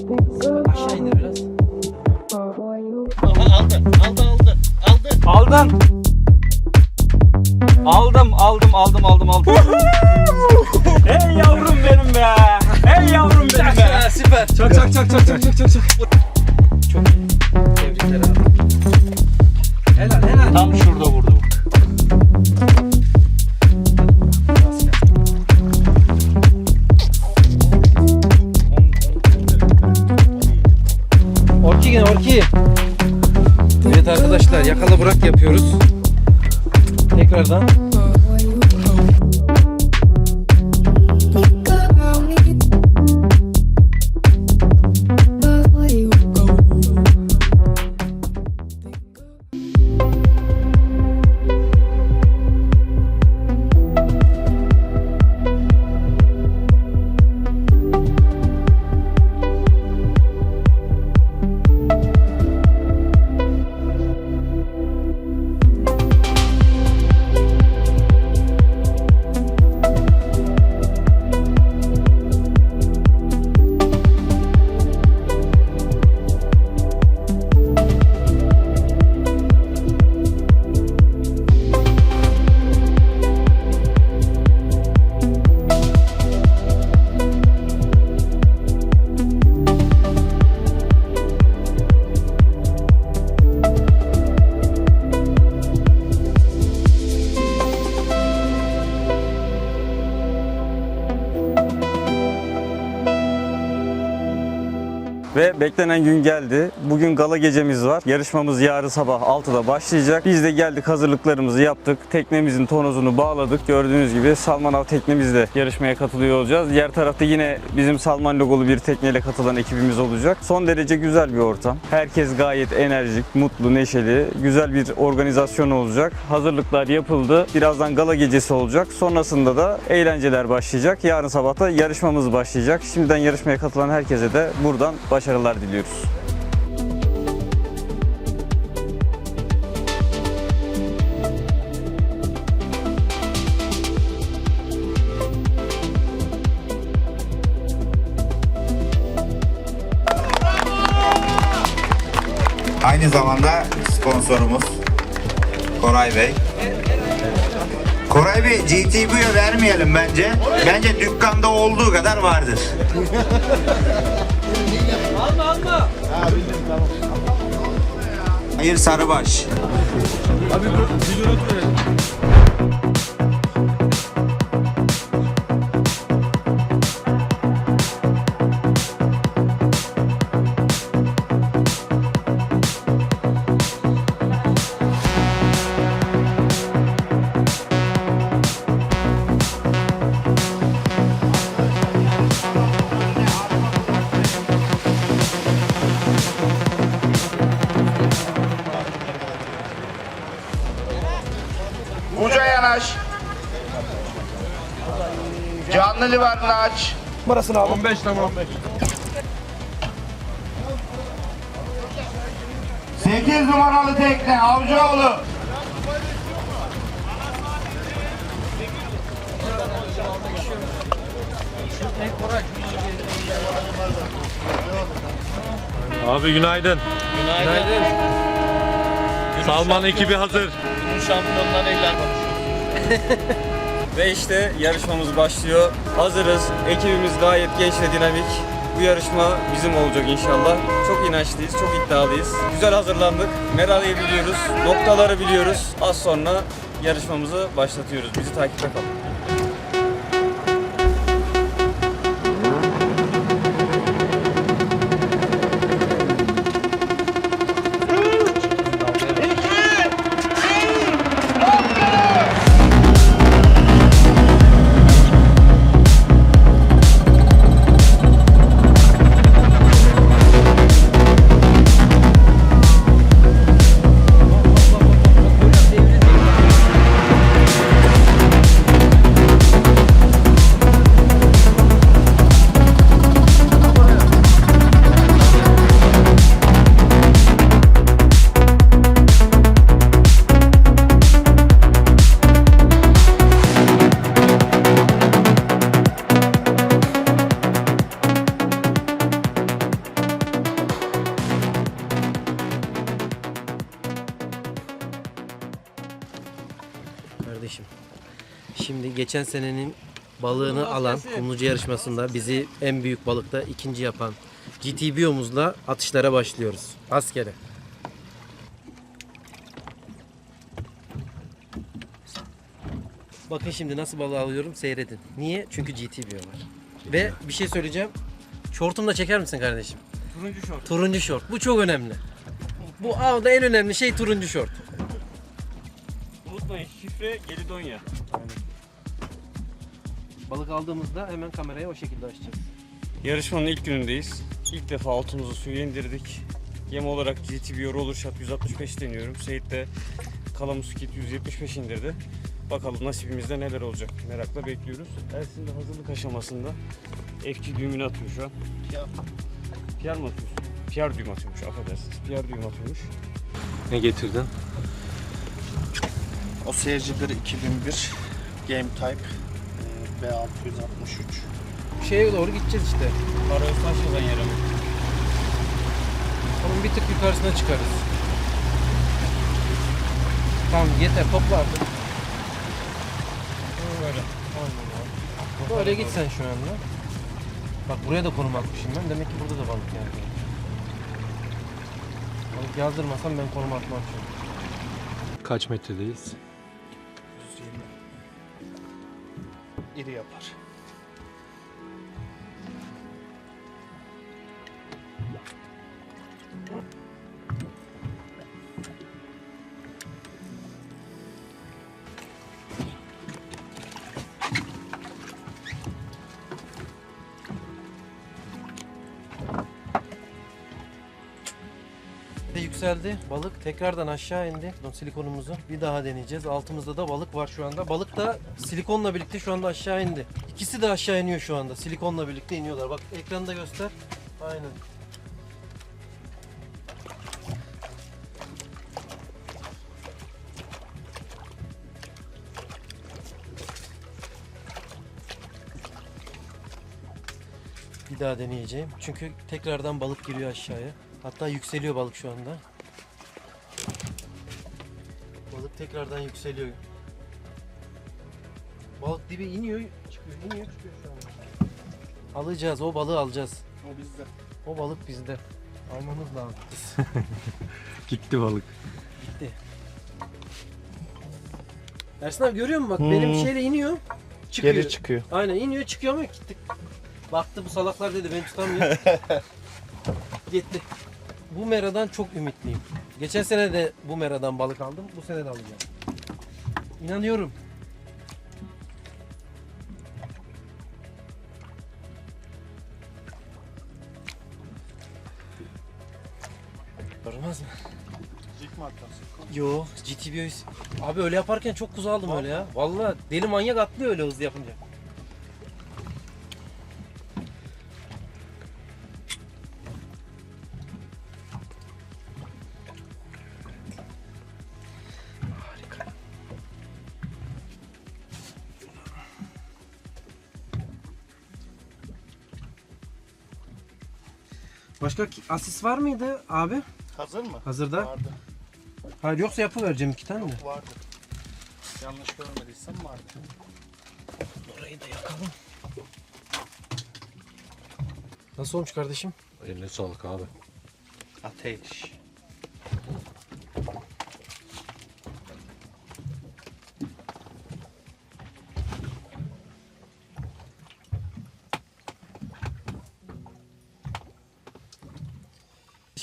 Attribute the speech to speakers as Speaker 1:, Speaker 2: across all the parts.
Speaker 1: Aşağı indir biraz. Aha aldı. Aldı aldı. Aldı.
Speaker 2: Aldın. Aldım, aldım, aldım, aldım, aldım. hey yavrum benim be. Hey yavrum benim be.
Speaker 1: Süper.
Speaker 2: Çak çak çak çak çak çak çak beklenen gün geldi. Bugün gala gecemiz var. Yarışmamız yarın sabah 6'da başlayacak. Biz de geldik hazırlıklarımızı yaptık. Teknemizin tonozunu bağladık. Gördüğünüz gibi Salman Av teknemizle yarışmaya katılıyor olacağız. Diğer tarafta yine bizim Salman logolu bir tekneyle katılan ekibimiz olacak. Son derece güzel bir ortam. Herkes gayet enerjik, mutlu, neşeli. Güzel bir organizasyon olacak. Hazırlıklar yapıldı. Birazdan gala gecesi olacak. Sonrasında da eğlenceler başlayacak. Yarın sabah da yarışmamız başlayacak. Şimdiden yarışmaya katılan herkese de buradan başarılar diliyoruz.
Speaker 3: Aynı zamanda sponsorumuz Koray Bey. Koray Bey GTB'ye vermeyelim bence. Bence dükkanda olduğu kadar vardır.
Speaker 1: Alma alma.
Speaker 3: Hayır Sarıbaş.
Speaker 4: Uca Canlı livarını aç.
Speaker 5: Parasını al. 15 tamam.
Speaker 4: 8 numaralı tekne Avcıoğlu.
Speaker 6: Abi günaydın.
Speaker 1: Günaydın.
Speaker 6: Salman ekibi hazır.
Speaker 1: Günün şampiyonlarıyla
Speaker 2: Ve işte yarışmamız başlıyor. Hazırız. Ekibimiz gayet genç ve dinamik. Bu yarışma bizim olacak inşallah. Çok inançlıyız, çok iddialıyız. Güzel hazırlandık. Merale'yi biliyoruz, noktaları biliyoruz. Az sonra yarışmamızı başlatıyoruz. Bizi takipte kalın.
Speaker 1: Geçen senenin balığını alan kumlucu yarışmasında bizi en büyük balıkta ikinci yapan GTB'omuzla atışlara başlıyoruz. Askere. Bakın şimdi nasıl balığı alıyorum seyredin. Niye? Çünkü GTB var. Ve bir şey söyleyeceğim. Şortumla da çeker misin kardeşim?
Speaker 2: Turuncu şort.
Speaker 1: Turuncu şort. Bu çok önemli. Bu avda en önemli şey turuncu şort.
Speaker 2: Unutmayın şifre Gelidonya.
Speaker 1: Balık aldığımızda hemen kameraya o şekilde açacağız.
Speaker 2: Yarışmanın ilk günündeyiz. İlk defa altımızı suya indirdik. Yem olarak GTB Roller Shot 165 deniyorum. Seyit de Kalamuskit 175 indirdi. Bakalım nasibimizde neler olacak. Merakla bekliyoruz. Ersin de hazırlık aşamasında FC düğümünü atıyor şu an. PR mı atıyorsun? PR düğüm atıyormuş affedersiniz. PR düğüm atıyormuş.
Speaker 6: Ne getirdin?
Speaker 5: O seyircileri 2001 Game Type B663
Speaker 1: Şeye doğru gideceğiz işte.
Speaker 2: Arasından şuradan yere mi?
Speaker 1: Onun bir tık yukarısına çıkarız. Tamam yeter topla artık.
Speaker 2: Böyle.
Speaker 1: Böyle git sen şu anda. Bak buraya da konum atmışım ben. Demek ki burada da balık geldi. Balık yazdırmasam ben konum atmam an.
Speaker 6: Kaç metredeyiz?
Speaker 5: İri yapar.
Speaker 1: Ve yükseldi. Balık tekrardan aşağı indi. Silikonumuzu bir daha deneyeceğiz. Altımızda da balık var şu anda. Balık da silikonla birlikte şu anda aşağı indi. İkisi de aşağı iniyor şu anda. Silikonla birlikte iniyorlar. Bak ekranda göster. Aynen. Bir daha deneyeceğim. Çünkü tekrardan balık giriyor aşağıya. Hatta yükseliyor balık şu anda. Tekrardan yükseliyor. Balık dibe iniyor, çıkıyor, iniyor, çıkıyor şu anda. Alacağız, o balığı alacağız.
Speaker 5: O bizde.
Speaker 1: O balık bizde. Almamız lazım.
Speaker 6: Gitti balık.
Speaker 1: Ersin abi görüyor musun bak benim şeyle iniyor, çıkıyor.
Speaker 5: Geri çıkıyor.
Speaker 1: Aynen iniyor çıkıyor ama gitti. Baktı bu salaklar dedi beni tutamıyor. Gitti. Bu meradan çok ümitliyim. Geçen sene de bu meradan balık aldım. Bu sene de alacağım. İnanıyorum. Görmez mi?
Speaker 5: İlk mi atarsın?
Speaker 1: Yo GTB Abi öyle yaparken çok kuzu aldım öyle ya. Vallahi deli manyak atlıyor öyle hızlı yapınca. Başka asist var mıydı abi?
Speaker 5: Hazır mı?
Speaker 1: Hazırda.
Speaker 5: Vardı.
Speaker 1: Hayır yoksa yapıvereceğim iki tane de.
Speaker 5: Vardı. Yanlış görmediysem vardı.
Speaker 1: Orayı da yakalım. Nasıl olmuş kardeşim?
Speaker 6: Eline sağlık abi.
Speaker 5: Ateş.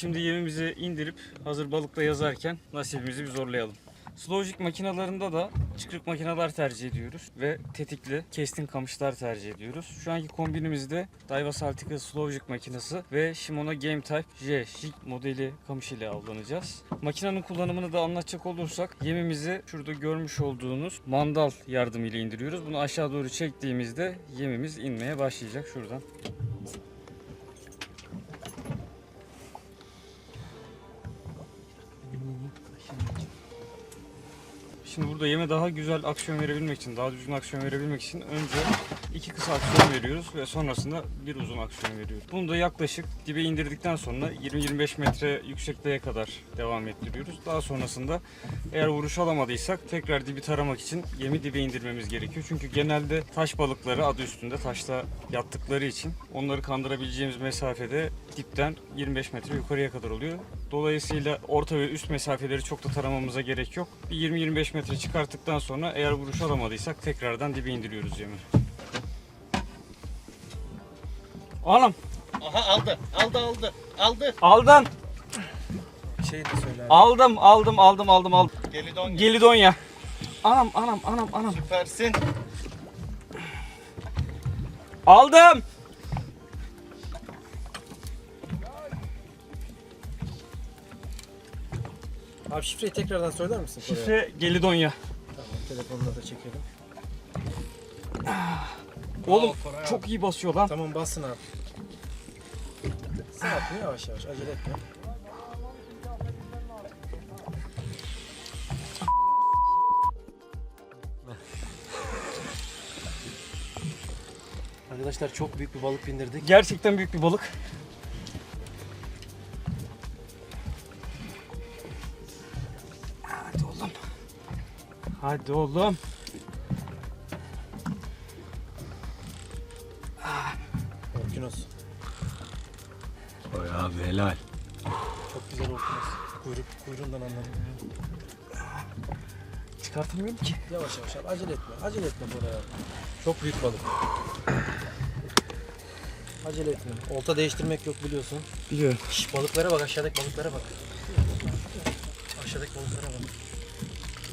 Speaker 2: Şimdi yemimizi indirip hazır balıkla yazarken nasibimizi bir zorlayalım. Slowjig makinalarında da çıkrık makineler tercih ediyoruz ve tetikli kestin kamışlar tercih ediyoruz. Şu anki kombinimizde Daiwa Saltica Slowjig makinesi ve Shimano Game Type J modeli kamış ile avlanacağız. Makinenin kullanımını da anlatacak olursak yemimizi şurada görmüş olduğunuz mandal yardımıyla indiriyoruz. Bunu aşağı doğru çektiğimizde yemimiz inmeye başlayacak şuradan. Şimdi burada yeme daha güzel aksiyon verebilmek için, daha düzgün aksiyon verebilmek için önce iki kısa aksiyon veriyoruz ve sonrasında bir uzun aksiyon veriyoruz. Bunu da yaklaşık dibe indirdikten sonra 20-25 metre yüksekliğe kadar devam ettiriyoruz. Daha sonrasında eğer vuruş alamadıysak tekrar dibi taramak için yemi dibe indirmemiz gerekiyor. Çünkü genelde taş balıkları adı üstünde taşta yattıkları için onları kandırabileceğimiz mesafede dipten 25 metre yukarıya kadar oluyor. Dolayısıyla orta ve üst mesafeleri çok da taramamıza gerek yok. Bir 20-25 metre çıkarttıktan sonra eğer vuruş alamadıysak tekrardan dibe indiriyoruz yemi. Anam
Speaker 5: Aha aldı. Aldı aldı. Aldı.
Speaker 2: aldım.
Speaker 1: Şey de söyle abi.
Speaker 2: Aldım aldım aldım aldım aldım.
Speaker 5: Gelidon
Speaker 2: Gelidonya. Anam anam anam anam.
Speaker 5: süpersin.
Speaker 2: Aldım.
Speaker 1: Abi şifreyi tekrardan söyler misin? Kore'ye?
Speaker 2: Şifre Gelidonya.
Speaker 1: Tamam telefonla da çekelim.
Speaker 2: Oğlum çok iyi basıyor lan.
Speaker 1: Tamam basın abi. Sakin yavaş yavaş acele etme. Arkadaşlar çok büyük bir balık bindirdik.
Speaker 2: Gerçekten büyük bir balık. Hadi oğlum.
Speaker 1: Orkinos.
Speaker 6: Oy abi helal.
Speaker 1: Çok güzel orkinos. Kuyruk, kuyruğundan anladım.
Speaker 2: Çıkartamıyorum ki.
Speaker 1: Yavaş yavaş abi acele etme. Acele etme buraya. Çok büyük balık. Acele etme. Olta değiştirmek yok biliyorsun.
Speaker 2: Biliyorum.
Speaker 1: Şş, balıklara bak aşağıdaki balıklara bak.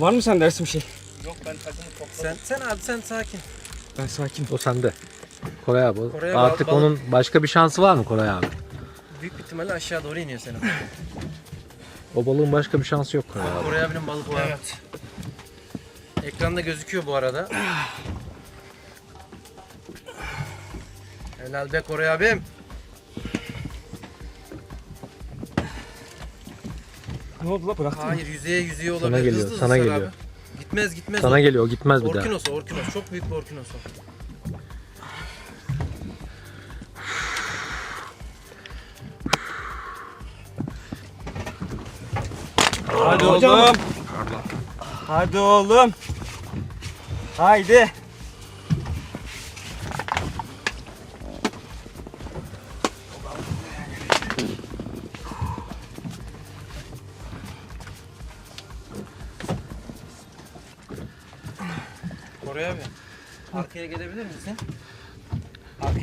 Speaker 2: Var mı sen dersin bir şey?
Speaker 5: Yok ben takımı topladım.
Speaker 1: Sen sen abi sen sakin.
Speaker 2: Ben sakin.
Speaker 6: O sende. Koray abi.
Speaker 1: Koray abi,
Speaker 6: Artık
Speaker 1: balık-
Speaker 6: onun başka bir şansı var mı Koray abi?
Speaker 1: Büyük bir ihtimalle aşağı doğru iniyor senin.
Speaker 6: O balığın başka bir şansı yok Koray abi.
Speaker 1: Koray abinin balık var.
Speaker 5: Evet.
Speaker 1: Ekranda gözüküyor bu arada. Helal be Koray abim.
Speaker 2: Ne oldu la bıraktın?
Speaker 1: Hayır yüzeye yüzeye olabilir.
Speaker 6: Sana geliyor,
Speaker 1: Hızlı hızlı
Speaker 6: sana
Speaker 1: sar
Speaker 6: geliyor.
Speaker 1: Abi. Gitmez gitmez.
Speaker 6: Sana
Speaker 1: o.
Speaker 6: geliyor gitmez bir daha.
Speaker 1: Orkinos o, Orkinos. Çok büyük bir Orkinos o.
Speaker 2: Hadi oğlum. Hadi oğlum. Haydi.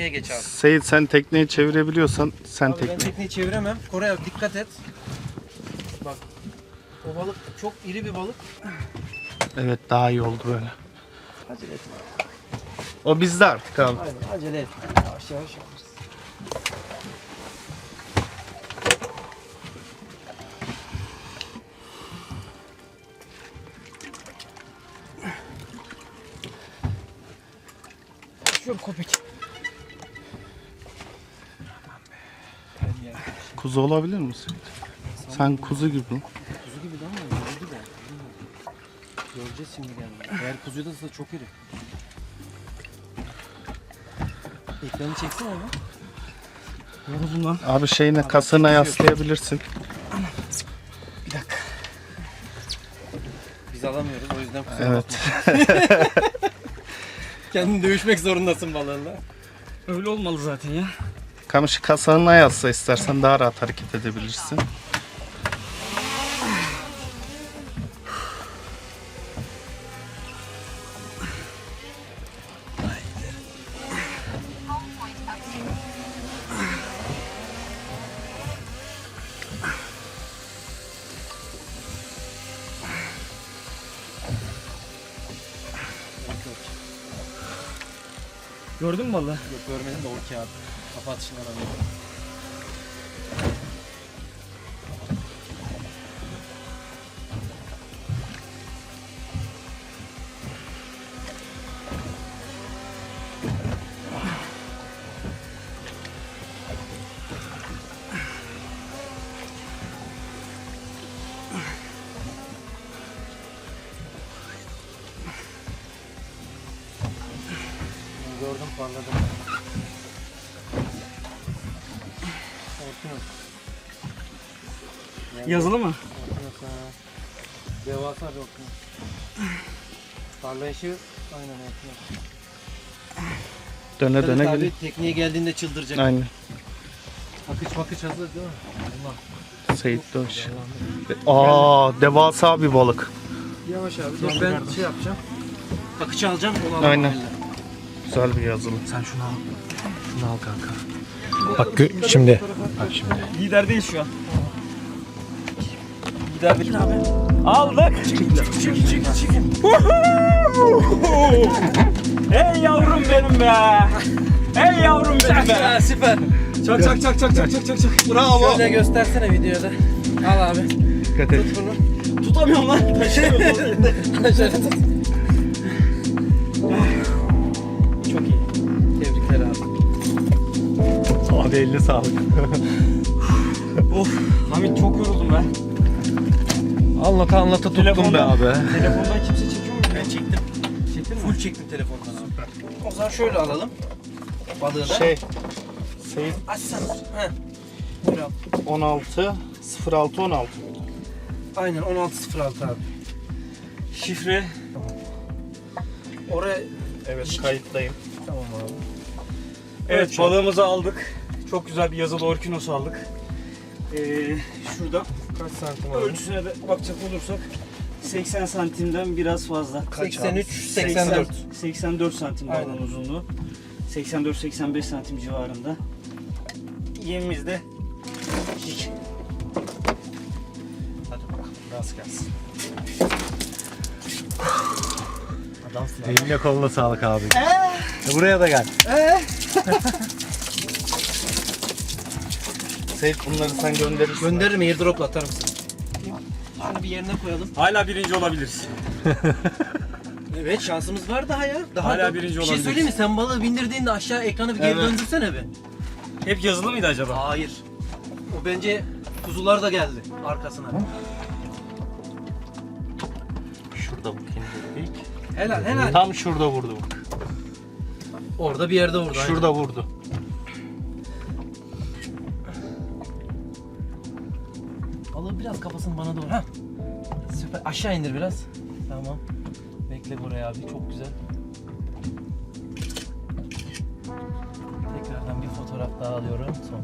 Speaker 1: Arkaya geç abi.
Speaker 5: Seyit sen tekneyi çevirebiliyorsan sen
Speaker 1: Abi ben
Speaker 5: tekne.
Speaker 1: tekneyi çeviremem. Koray abi dikkat et. Bak. O balık çok iri bir balık.
Speaker 5: Evet daha iyi oldu böyle. Acele etme. O bizde artık abi.
Speaker 1: Aynen acele et. Yavaş yavaş yaparız.
Speaker 2: Şöyle köpek.
Speaker 5: Kuzu olabilir misin? Sen kuzu gibi.
Speaker 1: Kuzu gibi de ama yoruldu da. Göreceğiz şimdi geldi. Eğer kuzuyu da çok iri. Ekranı çeksene abi.
Speaker 2: Yoruldum lan.
Speaker 5: Abi şeyine kasına yaslayabilirsin.
Speaker 1: Biz alamıyoruz o yüzden kusura
Speaker 5: Evet.
Speaker 1: bakma. Kendin dövüşmek zorundasın balığınla.
Speaker 2: Öyle olmalı zaten ya.
Speaker 5: Kamışı kasağına yasla istersen daha rahat hareket edebilirsin.
Speaker 2: Gördün mü balığı?
Speaker 1: Yok görmedim de o kağıt. Kafa atışından anladım. Gördüm
Speaker 2: Yazılı mı?
Speaker 1: Devasa bir orkinos. Parlayışı aynen orkinos.
Speaker 5: Döne
Speaker 1: Tabii
Speaker 5: döne
Speaker 1: tabii
Speaker 5: gidiyor.
Speaker 1: tekniğe geldiğinde çıldıracak.
Speaker 5: Aynen.
Speaker 1: Akış makış hazır değil mi? Allah.
Speaker 5: Seyit Dönüş. Aa devasa bir balık.
Speaker 1: Yavaş abi. Dur ben şey yapacağım. Akışı alacağım. Onu alalım
Speaker 5: Aynen. Güzel bir yazılı.
Speaker 6: Sen şunu al. Şunu al kanka. Bak gö- şimdi. Bak şimdi.
Speaker 2: Liderdeyiz şu an. Liderdeyiz abi. Aldık. Çekin çekin çekin. Ey yavrum benim be. Ey yavrum benim be.
Speaker 1: Süper.
Speaker 2: Çak çak çak çak çak çak çak çak. Bravo.
Speaker 1: Şöyle göstersene videoda. Al abi.
Speaker 5: Dikkat et.
Speaker 1: Tut bunu.
Speaker 2: Tutamıyorum lan. Taşıyamıyorum.
Speaker 1: Şöyle tut. Abi
Speaker 5: eline sağlık.
Speaker 2: of. Hamit çok yoruldum ben.
Speaker 6: Anlata anlata tuttum be
Speaker 2: Telefondan-
Speaker 6: abi.
Speaker 2: Telefondan kimse çekiyor mu?
Speaker 1: Ben çektim. Çektin mi? Full çektim telefondan abi. O zaman şöyle alalım. Balığı da.
Speaker 5: Şey. Seyit
Speaker 1: Açsana. He. Buyur abi.
Speaker 5: 16 06 16.
Speaker 1: Aynen 16.06 abi.
Speaker 2: Şifre.
Speaker 1: Oraya
Speaker 5: Evet kayıttayım.
Speaker 1: tamam abi.
Speaker 2: Evet
Speaker 1: Ölçelim.
Speaker 2: balığımızı aldık. Çok güzel bir yazılı orkinos aldık. Ee, şurada
Speaker 1: Kaç santim
Speaker 2: ölçüsüne de bakacak olursak 80 santimden biraz fazla.
Speaker 1: 83, 84.
Speaker 2: 84 santim
Speaker 1: Aynen.
Speaker 2: uzunluğu. 84-85 santim civarında. Yemimiz de jig.
Speaker 5: Hadi bakalım rast gelsin. Adamsın.
Speaker 6: Eline koluna sağlık abi. E, Buraya da gel.
Speaker 5: Seyit bunları sen gönderirsin.
Speaker 1: Gönderirim airdrop'la atar mısın? Şunu bir yerine koyalım.
Speaker 2: Hala birinci olabiliriz.
Speaker 1: Evet şansımız var daha ya. Daha
Speaker 2: Hala
Speaker 1: da-
Speaker 2: birinci
Speaker 1: Bir şey
Speaker 2: olabiliriz.
Speaker 1: söyleyeyim mi? Sen balığı bindirdiğinde aşağı ekranı bir geri
Speaker 2: Evet.
Speaker 1: döndürsene bir.
Speaker 2: Hep yazılı mıydı acaba?
Speaker 1: Hayır. O bence kuzular da geldi arkasına.
Speaker 5: Şurada bakayım dedik.
Speaker 1: Helal helal.
Speaker 5: Tam şurada vurdu bak.
Speaker 1: Orada bir yerde vurdu. aynen.
Speaker 5: Şurada vurdu.
Speaker 1: Biraz kafasını bana doğru. Ha. Süper. Aşağı indir biraz. Tamam. Bekle buraya abi. Çok güzel. Tekrardan bir fotoğraf daha alıyorum. Son.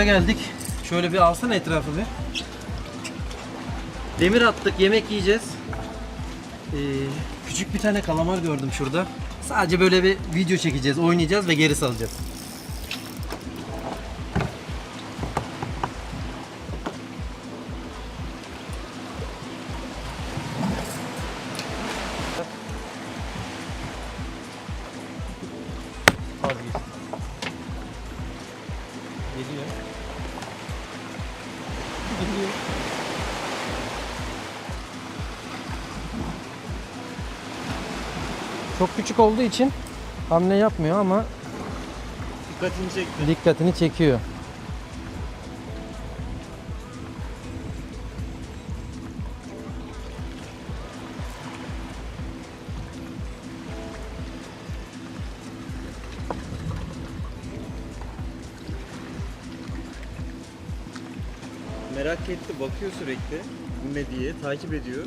Speaker 1: Koya geldik. Şöyle bir alsana etrafı bir. Demir attık, yemek yiyeceğiz. Ee, küçük bir tane kalamar gördüm şurada. Sadece böyle bir video çekeceğiz, oynayacağız ve geri salacağız. Geliyor. Geliyor. Çok küçük olduğu için hamle yapmıyor ama
Speaker 2: Dikkatini çekti.
Speaker 1: Dikkatini çekiyor.
Speaker 2: Bakıyor sürekli. Ne takip ediyor.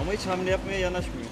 Speaker 2: Ama hiç hamle yapmaya yanaşmıyor.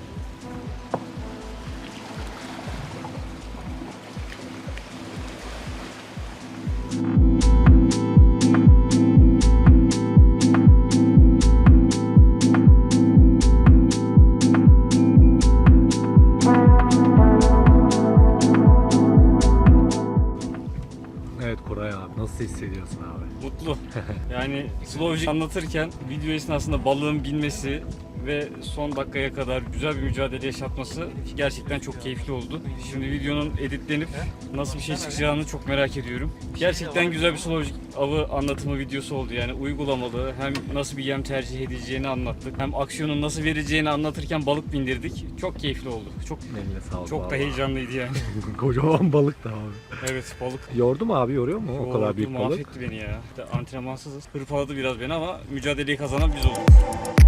Speaker 6: Nasıl hissediyorsun abi?
Speaker 2: Mutlu. Yani Slowjig anlatırken video esnasında balığın binmesi ve son dakikaya kadar güzel bir mücadele yaşatması gerçekten çok keyifli oldu. Şimdi videonun editlenip nasıl bir şey çıkacağını çok merak ediyorum. Gerçekten güzel bir Slowjig avı anlatımı videosu oldu. Yani uygulamalı hem nasıl bir yem tercih edileceğini anlattık. Hem aksiyonun nasıl vereceğini anlatırken balık bindirdik. Çok keyifli oldu. Çok
Speaker 6: Eline sağlık
Speaker 2: çok da heyecanlıydı yani.
Speaker 6: Kocaman balık da abi.
Speaker 2: Evet balık
Speaker 6: Yordu mu abi yoruyor mu o kadar büyük balık?
Speaker 2: mahvetti beni ya. İşte antrenmansızız. Hırpaladı biraz beni ama mücadeleyi kazanan biz olduk.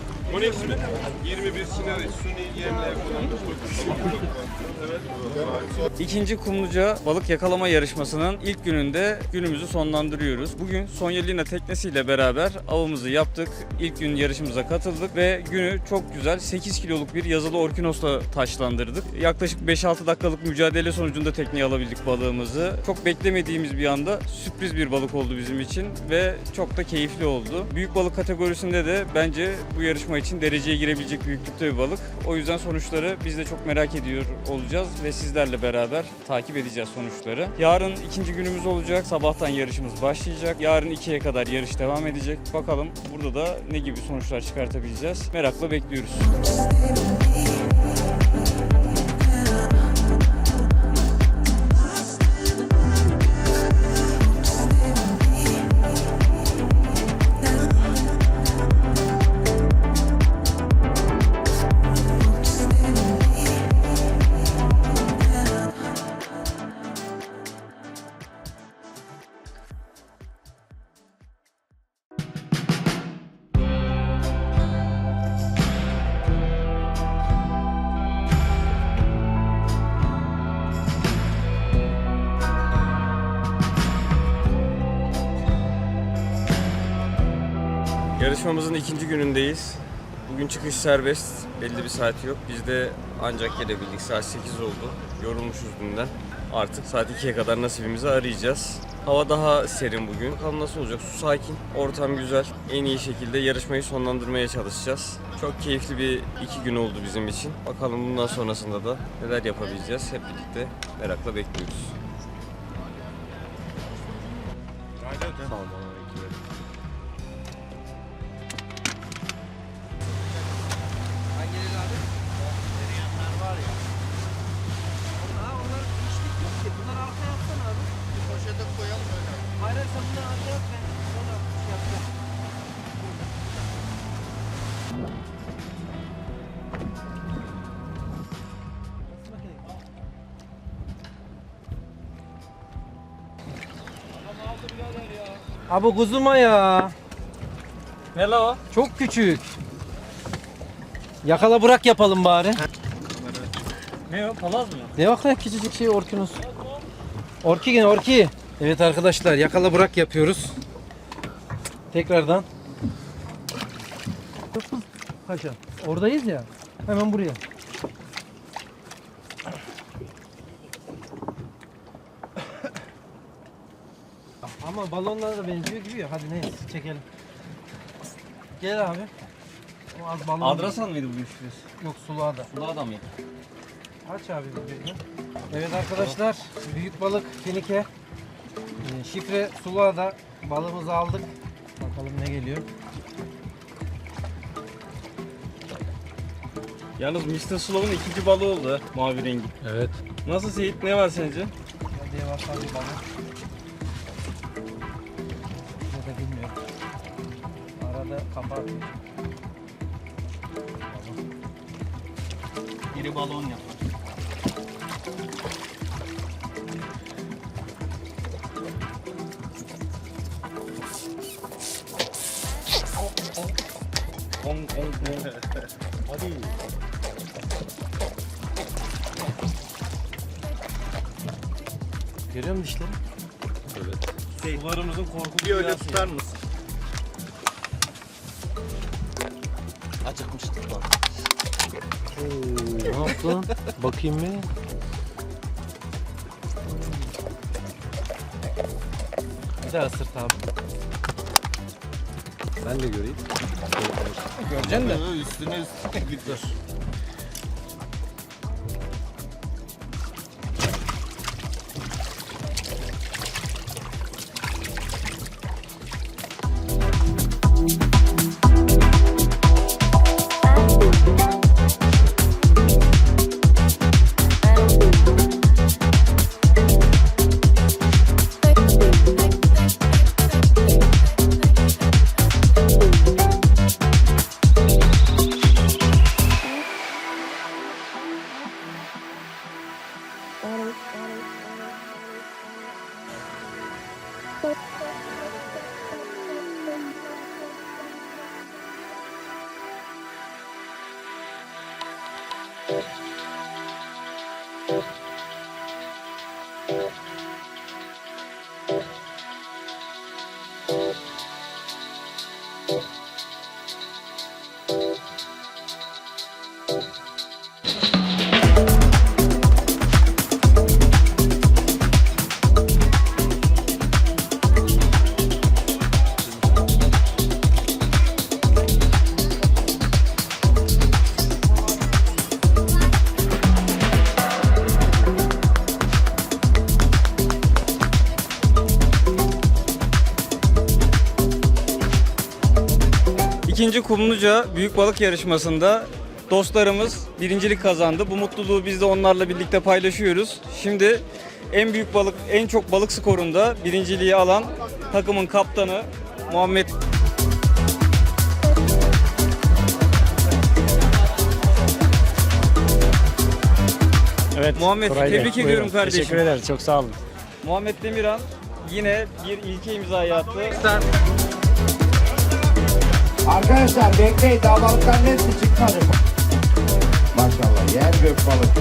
Speaker 7: mi? 21 sinari, suni kullanılmış.
Speaker 2: İkinci Kumluca balık yakalama yarışmasının ilk gününde günümüzü sonlandırıyoruz. Bugün Sonya Lina teknesiyle beraber avımızı yaptık. İlk gün yarışımıza katıldık ve günü çok güzel 8 kiloluk bir yazılı orkinosla taşlandırdık. Yaklaşık 5-6 dakikalık mücadele sonucunda tekneye alabildik balığımızı. Çok beklemediğimiz bir anda sürpriz bir balık oldu bizim için ve çok da keyifli oldu. Büyük balık kategorisinde de bence bu yarışma için dereceye girebilecek büyüklükte bir balık. O yüzden sonuçları biz de çok merak ediyor olacağız ve sizlerle beraber takip edeceğiz sonuçları. Yarın ikinci günümüz olacak. Sabahtan yarışımız başlayacak. Yarın ikiye kadar yarış devam edecek. Bakalım burada da ne gibi sonuçlar çıkartabileceğiz. Merakla bekliyoruz.
Speaker 8: Serbest. Belli bir saati yok. Biz de ancak gelebildik. Saat 8 oldu. Yorulmuşuz dünden. Artık saat 2'ye kadar nasibimizi arayacağız. Hava daha serin bugün. Bakalım nasıl olacak? Su sakin, ortam güzel. En iyi şekilde yarışmayı sonlandırmaya çalışacağız. Çok keyifli bir iki gün oldu bizim için. Bakalım bundan sonrasında da neler yapabileceğiz. Hep birlikte merakla bekliyoruz.
Speaker 1: Bunlar arkaya Abi kuzuma ya.
Speaker 2: Ne la o?
Speaker 1: Çok küçük. Yakala bırak yapalım bari.
Speaker 2: Ne o? Palaz mı?
Speaker 1: Ne bak lan küçücük şey orkinos. Orki gene orki. Evet arkadaşlar yakala bırak yapıyoruz. Tekrardan. Paşa. Oradayız ya. Hemen buraya. Ama balonlara da benziyor gibi ya. Hadi neyse çekelim. Gel abi. O az balon.
Speaker 2: Adrasan mıydı bu üçlüs?
Speaker 1: Yok suluğa da.
Speaker 2: Bu adam ya.
Speaker 1: Aç abi biberini. Evet arkadaşlar büyük balık finike. Ee, Şifre suluğa da balığımızı aldık. Bakalım ne geliyor.
Speaker 2: Yalnız Mr. Slow'un ikinci balığı oldu mavi rengi.
Speaker 6: Evet.
Speaker 2: Nasıl Seyit ne var sence?
Speaker 1: Hadi bakalım balık. Kafa atıyor.
Speaker 2: Biri balon yapar. On, on, on. Hadi.
Speaker 1: Görüyor musun dişleri?
Speaker 2: Sularımızın korku
Speaker 5: Bir öyle tutar mısın?
Speaker 1: Yaptın? Bakayım bir. Bir daha ısırt abi.
Speaker 6: Ben de göreyim.
Speaker 1: Göreceksin de.
Speaker 5: Üstüne üstüne gidiyor.
Speaker 2: İkinci Kumluca Büyük Balık Yarışması'nda dostlarımız birincilik kazandı. Bu mutluluğu biz de onlarla birlikte paylaşıyoruz. Şimdi en büyük balık, en çok balık skorunda birinciliği alan takımın kaptanı Muhammed
Speaker 6: Evet.
Speaker 2: Muhammed
Speaker 6: Koray Bey,
Speaker 2: tebrik
Speaker 6: buyurun.
Speaker 2: ediyorum kardeşim.
Speaker 6: Teşekkür ederiz. Çok sağ olun.
Speaker 2: Muhammed Demiran yine bir ilke imzayı attı.
Speaker 4: Arkadaşlar bekleyin daha balıkların hepsi çıkmadı. Maşallah yer gök balık.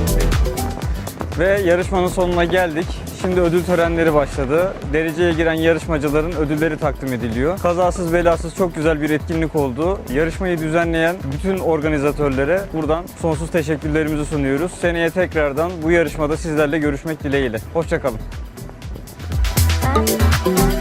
Speaker 2: Ve yarışmanın sonuna geldik. Şimdi ödül törenleri başladı. Dereceye giren yarışmacıların ödülleri takdim ediliyor. Kazasız belasız çok güzel bir etkinlik oldu. Yarışmayı düzenleyen bütün organizatörlere buradan sonsuz teşekkürlerimizi sunuyoruz. Seneye tekrardan bu yarışmada sizlerle görüşmek dileğiyle. Hoşçakalın.
Speaker 9: You.